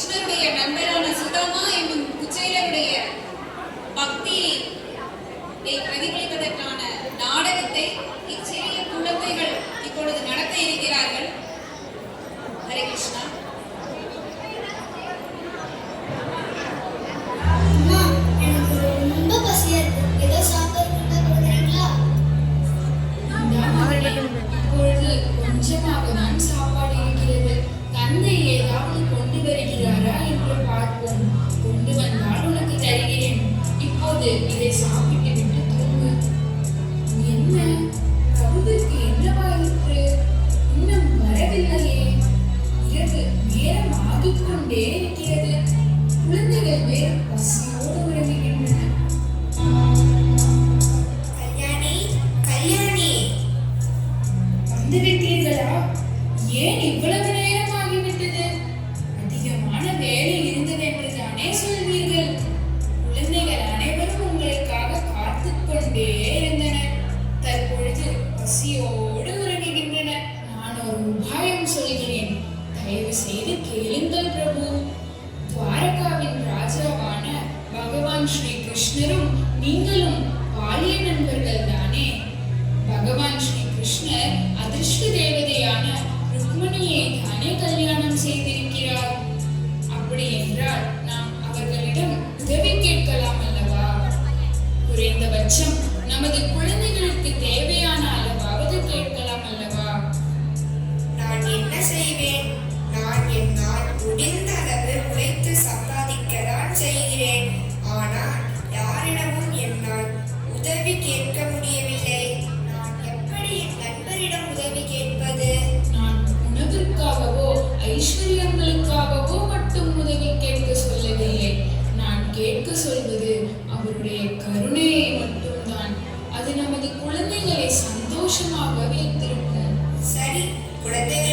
கிருஷ்ணருடைய நண்பரான வந்துவிட்டீர்களா? ஏன் இவ்வளவு நேரம் ஆகிவிட்டது அதிகமான வேலை இருந்தது என்று தானே சொல்வீர்கள். குழந்தைகள் அனைவரும் உங்களுக்காக காத்து கொண்டே இருந்தனர். தற்பொழுது பசியோடு உறங்குகின்றன நான் ஒரு உபாயம் சொல்கிறேன். தயவு செய்து கேளுங்கள் பிரபு. துவாரகாவின் ராஜாவான பகவான் ஸ்ரீ கிருஷ்ணரும் நீங்களும் பாலிய நண்பர்கள் தானே. பகவான் ஸ்ரீ கிருஷ்ணர் அதிர்ஷ்ட தேவதையான ருக்மணியை தானே கல்யாணம் செய்திருக்கிறார். அப்படி என்றால் நாம் அவர்களிடம் உதவி கேட்கலாம் அல்லவா? குறைந்தபட்சம் நமது குழந்தைகளுக்கு தேவையான அளவாவது கேட்கலாம் அல்லவா? நான் என்ன செய்வேன்? நான் என்னால் முடிந்த அளவு உழைத்து சம்பாதிக்கதான் செய்கிறேன். ஆனால் யாரிடமும் என்னால் உதவி கேட்க முடியும் ஐஸ்வர்யங்களுக்காகவோ மட்டும் உதவி கேட்க சொல்லவில்லை நான் கேட்க சொல்வது அவருடைய கருணையை மட்டும்தான். அது நமது குழந்தைகளை சந்தோஷமாக வைத்திருக்கும் சரி குழந்தைகள்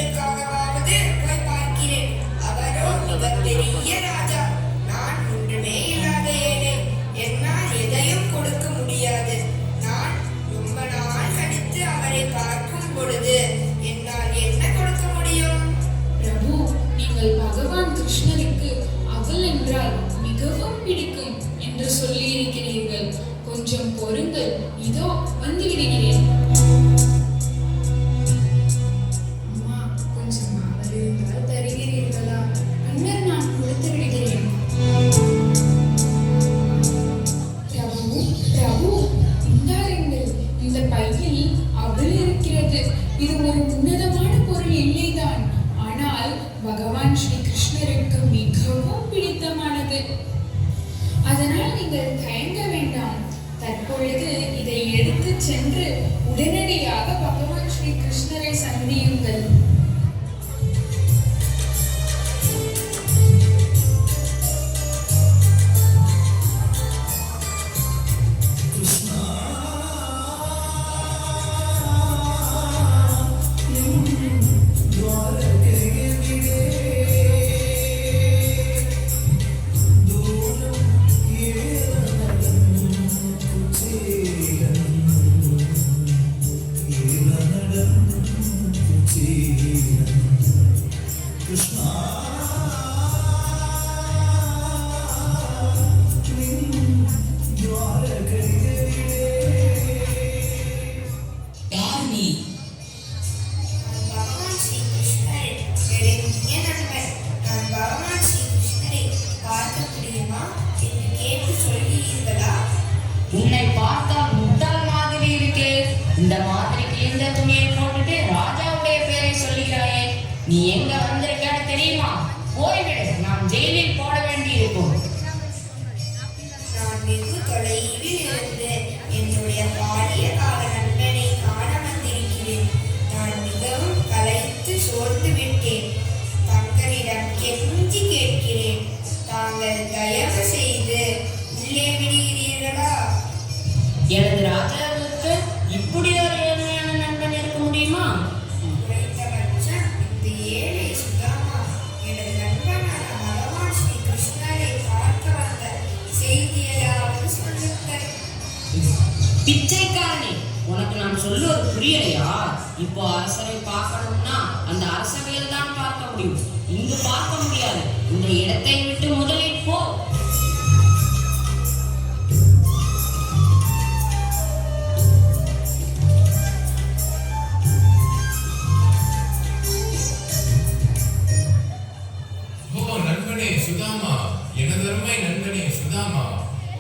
பகவான் கிருஷ்ணருக்கு அவள் என்றால் மிகவும் பிடிக்கும் என்று சொல்லியிருக்கிறீர்கள். கொஞ்சம் பொறுங்கள். இதோ வந்து சென்று உடனடியாக பகவான் ஸ்ரீ கிருஷ்ணரை சந்தியுங்கள். தாங்கள் தயவு செய்து உள்ளே விடுகிறீர்களா? எனது ராஜாவுக்கு இப்படி ஒரு ஏழ்மையான நண்பன் இருக்க முடியுமா? குறைந்தபட்சம் இந்த ஏழை சுதாமா எனது நண்பனான பகவான் ஸ்ரீ கிருஷ்ணரை பார்க்க வந்த செய்தியையாவது சொல்லுங்கள். பிச்சைக்காரனே உனக்கு நான் சொல்லுவது புரியலையா? இப்போ அரசரை பார்க்கணும்னா அந்த அரசவையில் தான் பார்க்க முடியும். இங்க பார்க்க முடியாது. இந்த இடத்தை விட்டு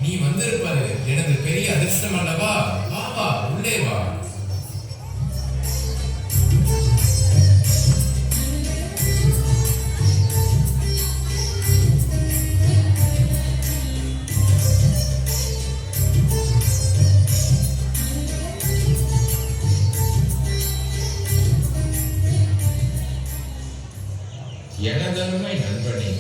நீ வந்திருப்பது எனது பெரிய அதிர்ஷ்டம் அல்லவா? வா வா உள்ளே வா. எனதன்மை நண்பனே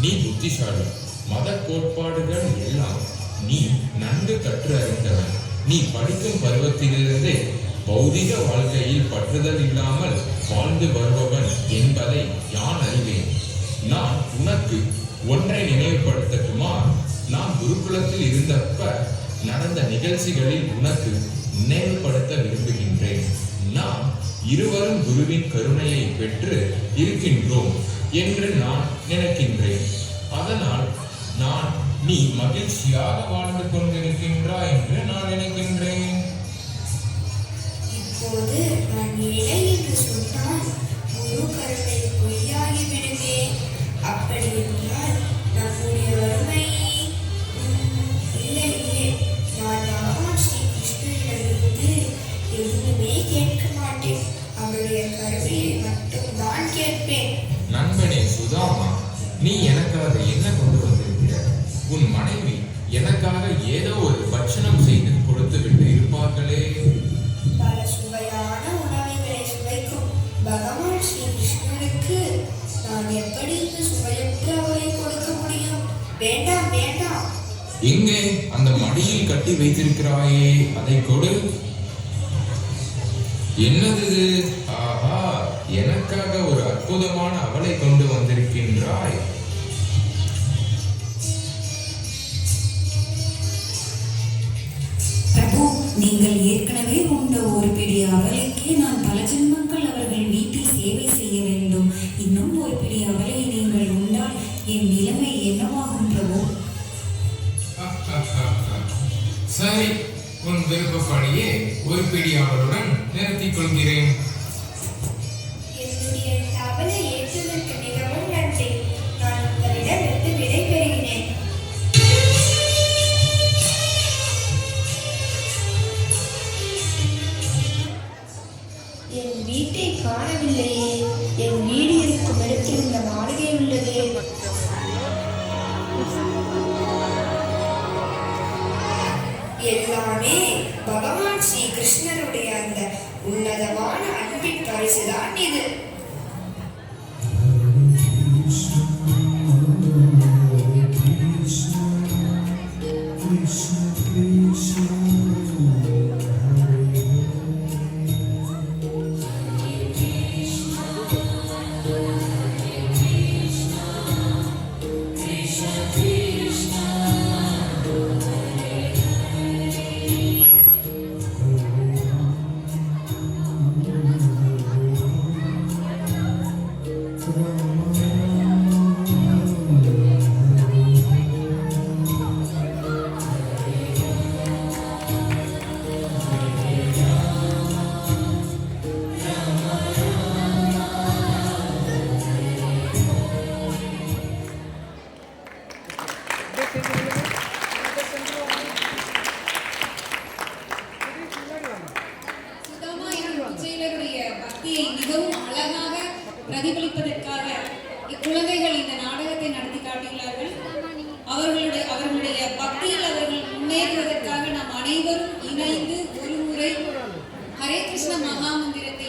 நீ புத்திசாலி. மத கோட்பாடுகள் எல்லாம் நீ நன்கு கற்று அறிந்தவன். நீ படிக்கும் பருவத்திலிருந்தே பௌதிக வாழ்க்கையில் பற்றுதல் இல்லாமல் வாழ்ந்து வருபவன் என்பதை யான் அறிவேன்? நான் உனக்கு ஒன்றை நினைவுபடுத்தட்டுமா? நான் குருகுலத்தில் இருந்தப்ப நடந்த நிகழ்ச்சிகளில் உனக்கு நினைவுபடுத்த விரும்புகின்றேன். நாம் இருவரும் குருவின் கருணையை பெற்று இருக்கின்றோம் என்று நான் நினைக்கின்றேன். அதனால் நான் நீ மகிழ்ச்சியாக வாழ்ந்து கொண்டிருக்கின்றாய் என்று நான் நினைக்கின்றேன். இப்போது நான் ஏழை என்று சொன்னால் குரு கருணை பொய்யாகி விடுமே அப்படி என்றால் நம்முடைய வறுமை இல்லை இல்லை. நான் பகவான் ஸ்ரீ கிருஷ்ணனிடமிருந்து எதுவுமே கேட்க மாட்டேன். அவருடைய கருணையை மட்டும்தான் கேட்பேன். நண்பனே சுதாமா நீ எனக்காக ஏதோ ஒரு பட்சணம் செய்து கொடுத்து விட்டு இருப்பார்களே. பல சுவையான உணவுகளை சுவைக்கும் பகவான் ஸ்ரீ கிருஷ்ணனுக்கு நான் எப்படி இந்த சுவையற்ற உரை கொடுக்க முடியும்? வேண்டாம் வேண்டாம். எங்கே அந்த மடியில் கட்டி வைத்திருக்கிறாயே? அதை கொடு. என்னது இது? ஆஹா எனக்காக ஒரு அற்புதமான அவளை கொண்டு வந்திருக்கின்றாய். நீங்கள் ஏற்கனவே உண்ட ஒரு பிடி அவலைக்கே நான் பல ஜென்மங்கள் அவர்கள் வீட்டில் சேவை செய்ய வேண்டும். இன்னும் ஒரு பிடி அவலை நீங்கள் உண்டால் என் நிலைமை என்னவாகும் பிரபு? சரி உன் விருப்பப்படியே ஒரு பிடி அவளுடன் நிறுத்திக் கொள்கிறேன். அன்பின் இது. கிருஷ்ண மகா மந்திரத்தை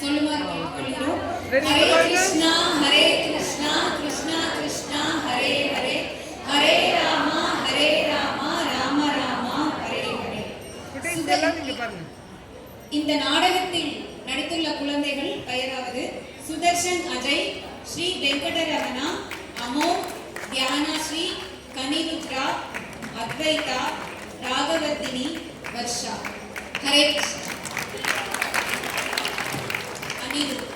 சொல்லுமாறு கேட்டுக்கொள்கிறோம். ஹரே கிருஷ்ணா ஹரே கிருஷ்ணா கிருஷ்ணா கிருஷ்ணா ஹரே ஹரே. ஹரே ராமா ஹரே ராமா ராம ராமா ஹரே ஹரே. இந்த நாடகத்தில் நடித்துள்ள குழந்தைகள் பெயராவது சுதர்ஷன் அஜய் ஸ்ரீ வெங்கடரமணா அமோக் தியானஸ்ரீ கனிருத்ரா அத்வைதா ராகவர்த்தினி வர்ஷா. ஹரே கிருஷ்ணா. Thank you.